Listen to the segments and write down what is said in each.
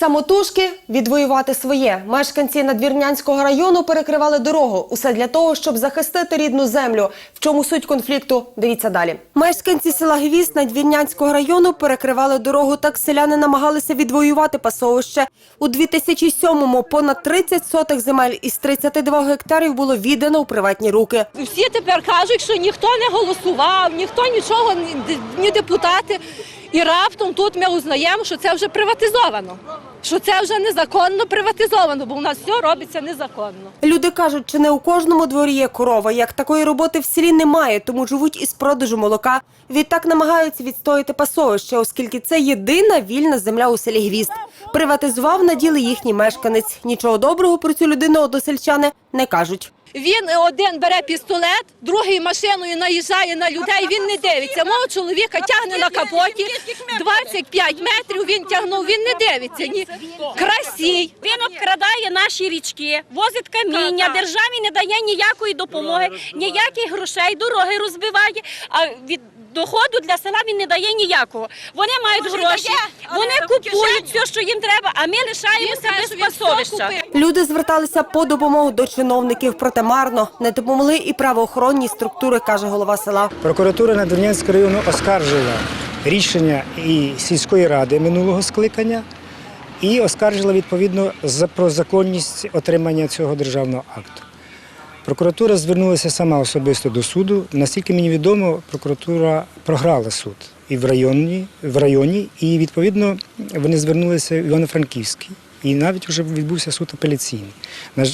Самотужки відвоювати своє. Мешканці надвірнянського району перекривали дорогу. Усе для того, щоб захистити рідну землю. В чому суть конфлікту? Дивіться далі. Мешканці села Гвіст надвірнянського району перекривали дорогу. Так селяни намагалися відвоювати пасовище. У 2007-му понад 30 сотих земель із 32 гектарів було віддано у приватні руки. Всі тепер кажуть, що ніхто не голосував, ніхто нічого, ні, депутати. І раптом тут ми узнаємо, що це вже приватизовано. Що це вже незаконно приватизовано, бо у нас все робиться незаконно. Люди кажуть, чи не у кожному дворі є корова. Як такої роботи в селі немає, тому живуть із продажу молока. Відтак намагаються відстояти пасовище, оскільки це єдина вільна земля у селі Гвізд. Приватизував на діли їхній мешканець. Нічого доброго про цю людину односельчани не кажуть. Він один бере пістолет, другий машиною наїжджає на людей. Він не дивиться. Мого чоловіка тягне на капоті 25 метрів. Він тягнув. Він не дивиться. Ні красій. Він обкрадає наші річки, возить каміння, державі не дає ніякої допомоги, ніяких грошей, дороги розбиває, а від доходу для села він не дає ніякого. Вони мають гроші, вони купують все, що їм треба, а ми лишаємося без пасовища. Люди зверталися по допомогу до чиновників, проте марно не допомогли і правоохоронні структури, каже голова села. Прокуратура Надвірнянського району оскаржила рішення і сільської ради минулого скликання і оскаржила відповідно за про законність отримання цього державного акту. Прокуратура звернулася сама особисто до суду. Наскільки мені відомо, прокуратура програла суд і в районі, в районі, і відповідно вони звернулися в Івано-Франківський. І навіть вже відбувся суд апеляційний.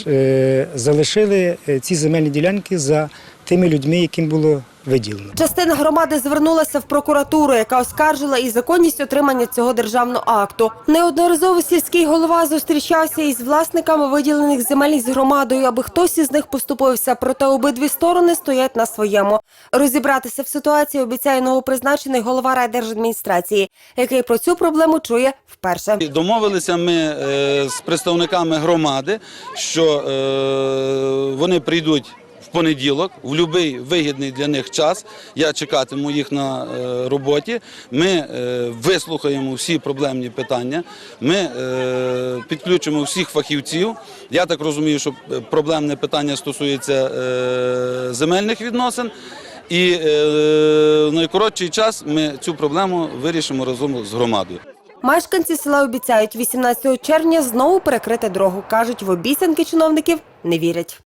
Е, Залишили е, ці земельні ділянки за тими людьми, яким було виділено. Частина громади звернулася в прокуратуру, яка оскаржила і законність отримання цього державного акту. Неодноразово сільський голова зустрічався із власниками виділених земель із громадою, аби хтось із них поступився. Проте обидві сторони стоять на своєму. Розібратися в ситуації обіцяє новопризначений голова райдержадміністрації, який про цю проблему чує вперше. Домовилися ми е, з представниками громади, що е, вони прийдуть в понеділок, в будь-який вигідний для них час. Я чекатиму їх на е, роботі. Ми е, вислухаємо всі проблемні питання. Ми е, підключимо всіх фахівців. Я так розумію, що проблемне питання стосується земельних відносин. І в найкоротший час ми цю проблему вирішимо разом з громадою. Мешканці села обіцяють 18 червня знову перекрити дорогу. кажуть, в обіцянки чиновників не вірять.